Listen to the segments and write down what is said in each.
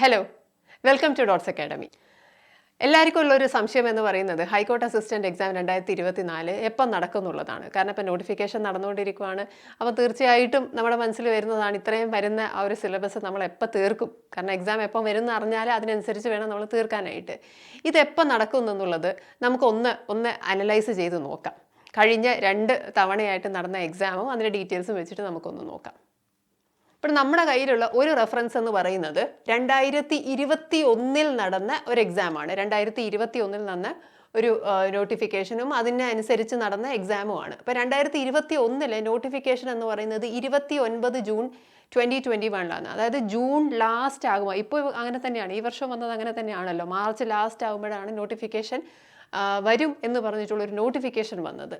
Hello welcome to Dots Academy എല്ലാവർക്കും ഉള്ളൊരു സംശയം എന്ന് പറയുന്നത് ഹൈക്കോർട്ട് അസിസ്റ്റന്റ് എക്സാം രണ്ടായിരത്തി ഇരുപത്തി നാല് എപ്പം നടക്കും എന്നുള്ളതാണ് കാരണം ഇപ്പം നോട്ടിഫിക്കേഷൻ നടന്നുകൊണ്ടിരിക്കുവാണ്. അപ്പോൾ തീർച്ചയായിട്ടും നമ്മുടെ മനസ്സിൽ വരുന്നതാണ് ഇത്രയും വരുന്ന ആ ഒരു സിലബസ് നമ്മൾ എപ്പോൾ തീർക്കും? കാരണം എക്സാം എപ്പം വരുമെന്ന് അറിഞ്ഞാൽ അതിനനുസരിച്ച് വേണം നമ്മൾ തീർക്കാനായിട്ട്. ഇതെപ്പം നടക്കും എന്നുള്ളത് നമുക്കൊന്ന് ഒന്ന് അനലൈസ് ചെയ്ത് നോക്കാം. കഴിഞ്ഞ രണ്ട് തവണയായിട്ട് നടന്ന എക്സാമും അതിന്റെ ഡീറ്റെയിൽസും വെച്ചിട്ട് നമുക്കൊന്ന് നോക്കാം. ഇപ്പോൾ നമ്മുടെ കയ്യിലുള്ള ഒരു റെഫറൻസ് എന്ന് പറയുന്നത് രണ്ടായിരത്തി ഇരുപത്തി ഒന്നിൽ നടന്ന ഒരു എക്സാമാണ് രണ്ടായിരത്തി ഇരുപത്തി ഒന്നിൽ നടന്ന ഒരു നോട്ടിഫിക്കേഷനും അതിനനുസരിച്ച് നടന്ന എക്സാമുമാണ് അപ്പോൾ രണ്ടായിരത്തി ഇരുപത്തി ഒന്നിലെ നോട്ടിഫിക്കേഷൻ എന്ന് പറയുന്നത് ഇരുപത്തി ഒൻപത് ജൂൺ ട്വന്റി ട്വന്റി വണ്ണിലാണ് അതായത് ജൂൺ ലാസ്റ്റ് ആകുമ്പോൾ ഇപ്പോൾ അങ്ങനെ തന്നെയാണ്. ഈ വർഷം വന്നത് അങ്ങനെ തന്നെയാണല്ലോ. മാർച്ച് ലാസ്റ്റ് ആകുമ്പോഴാണ് നോട്ടിഫിക്കേഷൻ വരും എന്ന് പറഞ്ഞിട്ടുള്ളൊരു നോട്ടിഫിക്കേഷൻ വന്നത്.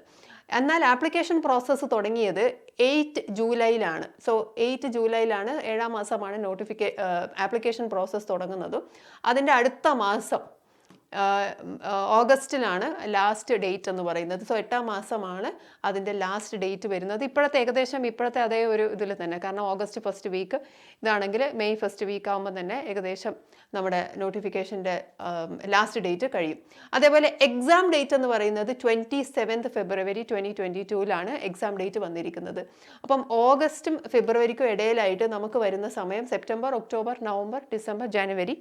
എന്നാൽ ആപ്ലിക്കേഷൻ പ്രോസസ്സ് തുടങ്ങിയത് എയ്റ്റ് ജൂലൈയിലാണ്. സോ എയ്റ്റ് ജൂലൈയിലാണ് ഏഴാം മാസമാണ് നോട്ടിഫിക്കേ ആപ്ലിക്കേഷൻ പ്രോസസ്സ് തുടങ്ങുന്നതും. അതിന്റെ അടുത്ത മാസം ഓഗസ്റ്റിലാണ് ലാസ്റ്റ് ഡേറ്റ് എന്ന് പറയുന്നത്. സോ എട്ടാം മാസമാണ് അതിന്റെ ലാസ്റ്റ് ഡേറ്റ് വരുന്നത്. ഇപ്പോഴത്തെ ഏകദേശം ഇപ്പോഴത്തെ അതേ ഒരു ഇതിൽ തന്നെ. കാരണം ഓഗസ്റ്റ് ഫസ്റ്റ് വീക്ക് ഇതാണെങ്കിൽ മെയ് ഫസ്റ്റ് വീക്ക് ആകുമ്പോൾ തന്നെ ഏകദേശം നമ്മുടെ നോട്ടിഫിക്കേഷന്റെ ലാസ്റ്റ് ഡേറ്റ് കഴിയും. അതേപോലെ എക്സാം ഡേറ്റ് എന്ന് പറയുന്നത് twenty seventh February twenty twenty ടൂവിലാണ് exam date വന്നിരിക്കുന്നത്. അപ്പം ഓഗസ്റ്റും ഫെബ്രുവരിക്കും ഇടയിലായിട്ട് നമുക്ക് വരുന്ന സമയം September October November December January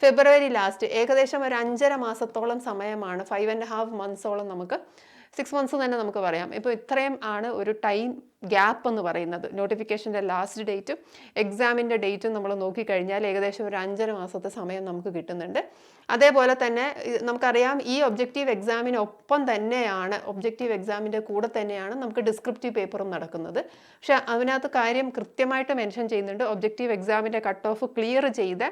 February last ഏകദേശം ഒരു അഞ്ചര മാസത്തോളം സമയമാണ് ഫൈവ് ആൻഡ് ഹാഫ് മന്ത്സോളം നമുക്ക് സിക്സ് മന്ത്സ് തന്നെ നമുക്ക് പറയാം. ഇപ്പോൾ ഇത്രയും ആണ് ഒരു ടൈം ഗ്യാപ്പ് എന്ന് പറയുന്നത്. നോട്ടിഫിക്കേഷന്റെ ലാസ്റ്റ് ഡേറ്റും എക്സാമിന്റെ ഡേറ്റും നമ്മൾ നോക്കിക്കഴിഞ്ഞാൽ ഏകദേശം ഒരു അഞ്ചര മാസത്തെ സമയം നമുക്ക് കിട്ടുന്നുണ്ട്. അതേപോലെ തന്നെ നമുക്കറിയാം ഈ ഒബ്ജക്റ്റീവ് എക്സാമിനൊപ്പം തന്നെയാണ് ഒബ്ജക്റ്റീവ് എക്സാമിന്റെ കൂടെ തന്നെയാണ് നമുക്ക് ഡിസ്ക്രിപ്റ്റീവ് പേപ്പറും നടക്കുന്നത്. പക്ഷേ അതിനകത്ത് കാര്യം കൃത്യമായിട്ട് മെൻഷൻ ചെയ്യുന്നുണ്ട്. ഒബ്ജക്റ്റീവ് എക്സാമിന്റെ കട്ട് ഓഫ് ക്ലിയർ ചെയ്ത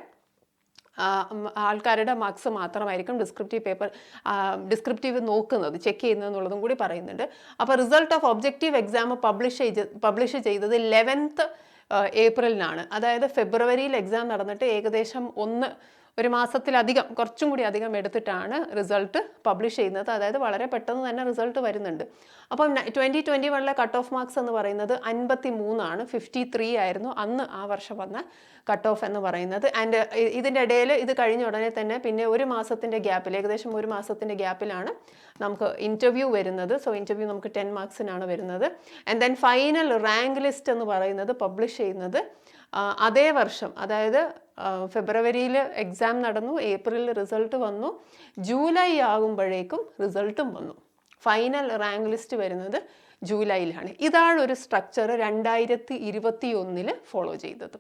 ആൾക്കാരുടെ മാർക്സ് മാത്രമായിരിക്കും ഡിസ്ക്രിപ്റ്റീവ് പേപ്പർ ഡിസ്ക്രിപ്റ്റീവ് നോക്കുന്നത് ചെക്ക് ചെയ്യുന്നത് എന്നുള്ളതും കൂടി പറയുന്നുണ്ട്. അപ്പോൾ result of objective exam publish ചെയ്ത് പബ്ലിഷ് ചെയ്തത് ലെവൻത്ത് ഏപ്രിലിനാണ്. അതായത് ഫെബ്രുവരിയിൽ എക്സാം നടന്നിട്ട് ഏകദേശം ഒന്ന് ഒരു മാസത്തിലധികം കുറച്ചും കൂടി അധികം എടുത്തിട്ടാണ് റിസൾട്ട് പബ്ലിഷ് ചെയ്യുന്നത്. അതായത് വളരെ പെട്ടെന്ന് തന്നെ റിസൾട്ട് വരുന്നുണ്ട്. അപ്പം ട്വന്റി ട്വന്റി വണ്ണിലെ കട്ട് ഓഫ് മാർക്സ് എന്ന് പറയുന്നത് അൻപത്തി മൂന്നാണ് ഫിഫ്റ്റി ത്രീ ആയിരുന്നു അന്ന് ആ വർഷം വന്ന കട്ട് ഓഫ് എന്ന് പറയുന്നത്. ആൻഡ് ഇതിന്റെ ഇടയിൽ ഇത് കഴിഞ്ഞ ഉടനെ തന്നെ പിന്നെ ഒരു മാസത്തിന്റെ ഗ്യാപ്പിൽ ഏകദേശം ഒരു മാസത്തിന്റെ ഗ്യാപ്പിലാണ് നമുക്ക് ഇന്റർവ്യൂ വരുന്നത്. സോ ഇന്റർവ്യൂ നമുക്ക് ടെൻ മാർക്സിനാണ് വരുന്നത്. And then final rank list എന്ന് പറയുന്നത് പബ്ലിഷ് ചെയ്യുന്നത് അതേ വർഷം അതായത് ഫെബ്രുവരിയിൽ എക്സാം നടന്നു ഏപ്രിലിൽ റിസൾട്ട് വന്നു ജൂലൈ ആകുമ്പോഴേക്കും റിസൾട്ടും വന്നു. ഫൈനൽ റാങ്ക് ലിസ്റ്റ് വരുന്നത് ജൂലൈയിലാണ്. ഇതാണ് ഒരു സ്ട്രക്ചർ രണ്ടായിരത്തി ഇരുപത്തി ഒന്നിൽ ഫോളോ ചെയ്തത്.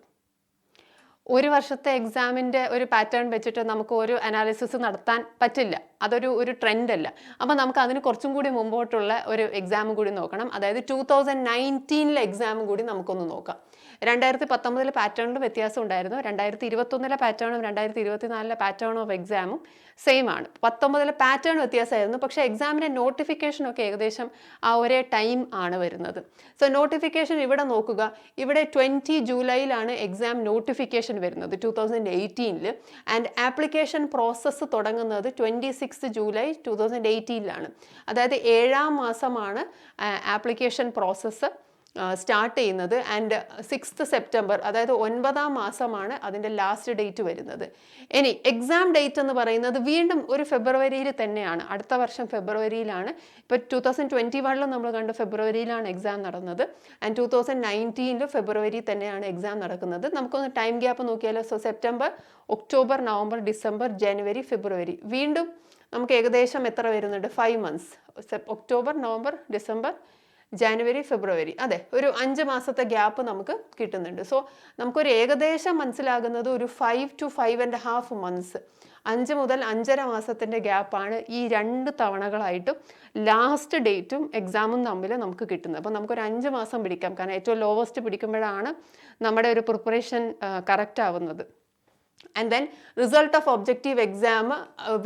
ഒരു വർഷത്തെ എക്സാമിന്റെ ഒരു പാറ്റേൺ വെച്ചിട്ട് നമുക്ക് ഒരു അനാലിസിസ് നടത്താൻ പറ്റില്ല. അതൊരു ഒരു ട്രെൻഡ് അല്ല. അപ്പോൾ നമുക്ക് അതിന് കുറച്ചും കൂടി മുമ്പോട്ടുള്ള ഒരു എക്സാം കൂടി നോക്കണം. അതായത് ടൂ തൗസൻഡ് നയന്റീനിലെ എക്സാം കൂടി നമുക്കൊന്ന് നോക്കാം. രണ്ടായിരത്തി പത്തൊമ്പതിലെ പാറ്റേണിൽ വ്യത്യാസം ഉണ്ടായിരുന്നു. രണ്ടായിരത്തി ഇരുപത്തൊന്നിലെ പാറ്റേണും രണ്ടായിരത്തി ഇരുപത്തിനാലിലെ പാറ്റേൺ ഓഫ് എക്സാമും സെയിം ആണ്. പത്തൊമ്പതിലെ പാറ്റേൺ വ്യത്യാസമായിരുന്നു. പക്ഷേ എക്സാമിന്റെ നോട്ടിഫിക്കേഷനൊക്കെ ഏകദേശം ആ ഒരേ ടൈം ആണ് വരുന്നത്. സോ നോട്ടിഫിക്കേഷൻ ഇവിടെ നോക്കുക. ഇവിടെ ട്വന്റി ജൂലൈയിലാണ് എക്സാം നോട്ടിഫിക്കേഷൻ വരുന്നത് ടു തൗസൻഡ് എയ്റ്റീനിൽ ആൻഡ് ആപ്ലിക്കേഷൻ പ്രോസസ്സ് തുടങ്ങുന്നത് twenty six July two thousand എയ്റ്റീനിലാണ് അതായത് ഏഴാം മാസമാണ് ആപ്ലിക്കേഷൻ പ്രോസസ്സ് സ്റ്റാർട്ട് ചെയ്യുന്നത് ആൻഡ് സിക്സ്ത് സെപ്റ്റംബർ അതായത് ഒൻപതാം മാസമാണ് അതിന്റെ ലാസ്റ്റ് ഡേറ്റ് വരുന്നത്. ഇനി എക്സാം ഡേറ്റ് എന്ന് പറയുന്നത് വീണ്ടും ഒരു ഫെബ്രുവരിയിൽ തന്നെയാണ്. അടുത്ത വർഷം ഫെബ്രുവരിയിലാണ്. ഇപ്പോൾ ടു തൗസൻഡ് ട്വന്റി വണ്ണിൽ നമ്മൾ കണ്ടു ഫെബ്രുവരിയിലാണ് എക്സാം നടന്നത്. ആൻഡ് ടു തൗസൻഡ് നയന്റീനിൽ ഫെബ്രുവരി തന്നെയാണ് എക്സാം നടക്കുന്നത്. നമുക്കൊന്ന് ടൈം ഗ്യാപ്പ് നോക്കിയാലോ? So September October November December January February വീണ്ടും നമുക്ക് ഏകദേശം എത്ര വരുന്നുണ്ട്? Five months October November December January February. അതെ ഒരു അഞ്ച് മാസത്തെ ഗ്യാപ്പ് നമുക്ക് കിട്ടുന്നുണ്ട്. സോ നമുക്കൊരു ഏകദേശം മനസ്സിലാകുന്നത് ഒരു five to five and half months അഞ്ച് മുതൽ അഞ്ചര മാസത്തിന്റെ ഗ്യാപ്പാണ് ഈ രണ്ട് തവണകളായിട്ടും ലാസ്റ്റ് ഡേറ്റും എക്സാമും തമ്മിൽ നമുക്ക് കിട്ടുന്നത്. അപ്പോൾ നമുക്കൊരു അഞ്ച് മാസം പിടിക്കാം. കാരണം ഏറ്റവും ലോവസ്റ്റ് പിടിക്കുമ്പോഴാണ് നമ്മുടെ ഒരു പ്രിപ്പറേഷൻ കറക്റ്റ് ആവുന്നത്. And then result of objective exam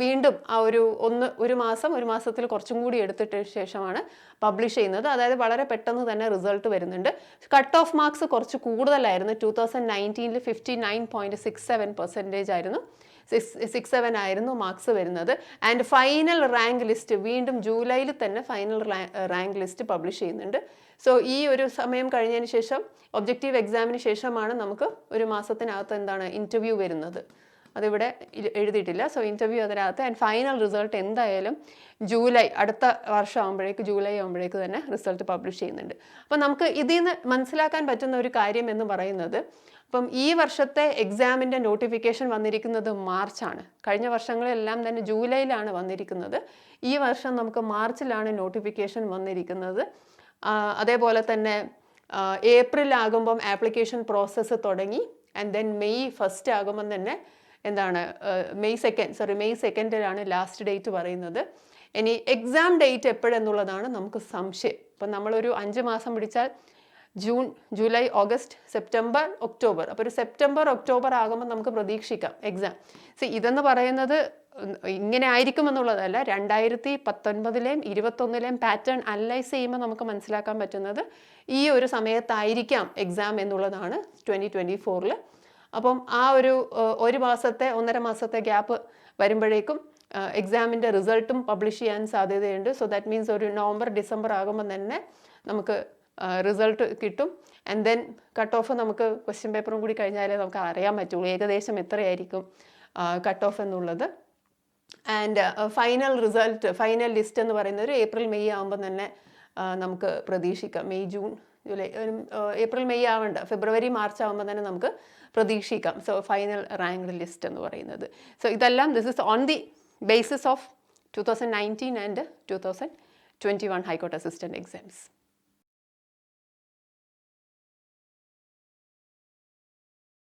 വീണ്ടും ആ ഒരു ഒന്ന് ഒരു മാസം ഒരു മാസത്തിൽ കുറച്ചും കൂടി എടുത്തിട്ട് ശേഷമാണ് പബ്ലിഷ് ചെയ്യുന്നത്. അതായത് വളരെ പെട്ടെന്ന് തന്നെ റിസൾട്ട് വരുന്നുണ്ട്. കട്ട് ഓഫ് മാർക്സ് കുറച്ച് കൂടുതലായിരുന്നു. Two thousand നയന്റീനിൽ fifty nine point six seven percentage ആയിരുന്നു. സിക്സ് സിക്സ് സെവൻ ആയിരുന്നു മാർക്സ് വരുന്നത്. ആൻഡ് ഫൈനൽ റാങ്ക് ലിസ്റ്റ് വീണ്ടും ജൂലൈയിൽ തന്നെ ഫൈനൽ റാങ്ക് ലിസ്റ്റ് പബ്ലിഷ് ചെയ്യുന്നുണ്ട്. സോ ഈ ഒരു സമയം കഴിഞ്ഞതിന് ശേഷം ഒബ്ജക്റ്റീവ് എക്സാമിന് ശേഷമാണ് നമുക്ക് ഒരു മാസത്തിനകത്ത് എന്താണ് ഇന്റർവ്യൂ വരുന്നത്. അതിവിടെ എഴുതിയിട്ടില്ല. സോ ഇന്റർവ്യൂ അതിനകത്ത് ആൻഡ് ഫൈനൽ റിസൾട്ട് എന്തായാലും ജൂലൈ അടുത്ത വർഷം ആകുമ്പോഴേക്ക് ജൂലൈ ആകുമ്പോഴേക്ക് തന്നെ റിസൾട്ട് പബ്ലിഷ് ചെയ്യുന്നുണ്ട്. അപ്പം നമുക്ക് ഇതിൽ നിന്ന് മനസ്സിലാക്കാൻ പറ്റുന്ന ഒരു കാര്യം എന്ന് പറയുന്നത് അപ്പം ഈ വർഷത്തെ എക്സാമിന്റെ നോട്ടിഫിക്കേഷൻ വന്നിരിക്കുന്നത് മാർച്ചാണ്. കഴിഞ്ഞ വർഷങ്ങളെല്ലാം തന്നെ ജൂലൈയിലാണ് വന്നിരിക്കുന്നത്. ഈ വർഷം നമുക്ക് മാർച്ചിലാണ് നോട്ടിഫിക്കേഷൻ വന്നിരിക്കുന്നത്. അതേപോലെ തന്നെ ഏപ്രിൽ ആകുമ്പം ആപ്ലിക്കേഷൻ പ്രോസസ്സ് തുടങ്ങി ആൻഡ് ദെൻ മെയ് ഫസ്റ്റ് ആകുമ്പം തന്നെ എന്താണ് മെയ് സെക്കൻഡ് സോറി മെയ് സെക്കൻഡിലാണ് ലാസ്റ്റ് ഡേറ്റ് പറയുന്നത്. ഇനി എക്സാം ഡേറ്റ് എപ്പോഴെന്നുള്ളതാണ് നമുക്ക് സംശയം. ഇപ്പം നമ്മളൊരു അഞ്ച് മാസം പിടിച്ചാൽ June July August September October. അപ്പോൾ ഒരു സെപ്റ്റംബർ ഒക്ടോബർ ആകുമ്പോൾ നമുക്ക് പ്രതീക്ഷിക്കാം എക്സാം സി ഇതെന്ന് പറയുന്നത് ഇങ്ങനെ ആയിരിക്കും എന്നുള്ളതല്ല രണ്ടായിരത്തി പത്തൊൻപതിലെയും ഇരുപത്തൊന്നിലെയും പാറ്റേൺ അനലൈസ് ചെയ്യുമ്പോൾ നമുക്ക് മനസ്സിലാക്കാൻ പറ്റുന്നത് ഈ ഒരു സമയത്തായിരിക്കാം എക്സാം എന്നുള്ളതാണ് ട്വന്റി ട്വന്റി ഫോറിൽ അപ്പം ആ ഒരു ഒരു മാസത്തെ ഒന്നര മാസത്തെ ഗ്യാപ്പ് വരുമ്പോഴേക്കും എക്സാമിന്റെ റിസൾട്ടും പബ്ലിഷ് ചെയ്യാൻ സാധ്യതയുണ്ട്. സോ ദാറ്റ് മീൻസ് ഒരു നവംബർ ഡിസംബർ ആകുമ്പോൾ തന്നെ നമുക്ക് റിസൾട്ട് കിട്ടും. ആൻഡ് ദെൻ കട്ട് ഓഫ് നമുക്ക് ക്വസ്റ്റ്യൻ പേപ്പറും കൂടി കഴിഞ്ഞാലേ നമുക്ക് അറിയാൻ പറ്റുള്ളൂ ഏകദേശം എത്രയായിരിക്കും കട്ട് ഓഫ് എന്നുള്ളത്. And final result final list എന്ന് പറയുന്നത് ഒരു ഏപ്രിൽ മെയ് ആകുമ്പോൾ തന്നെ നമുക്ക് പ്രതീക്ഷിക്കാം. May June July April May ആവണ്ട. ഫെബ്രുവരി മാർച്ച് ആകുമ്പോൾ തന്നെ നമുക്ക് പ്രതീക്ഷിക്കാം. സോ ഫൈനൽ റാങ്ക് ലിസ്റ്റ് എന്ന് പറയുന്നത്. സോ ഇതെല്ലാം this is on the basis of two thousand nineteen and two thousand twenty one high court assistant exams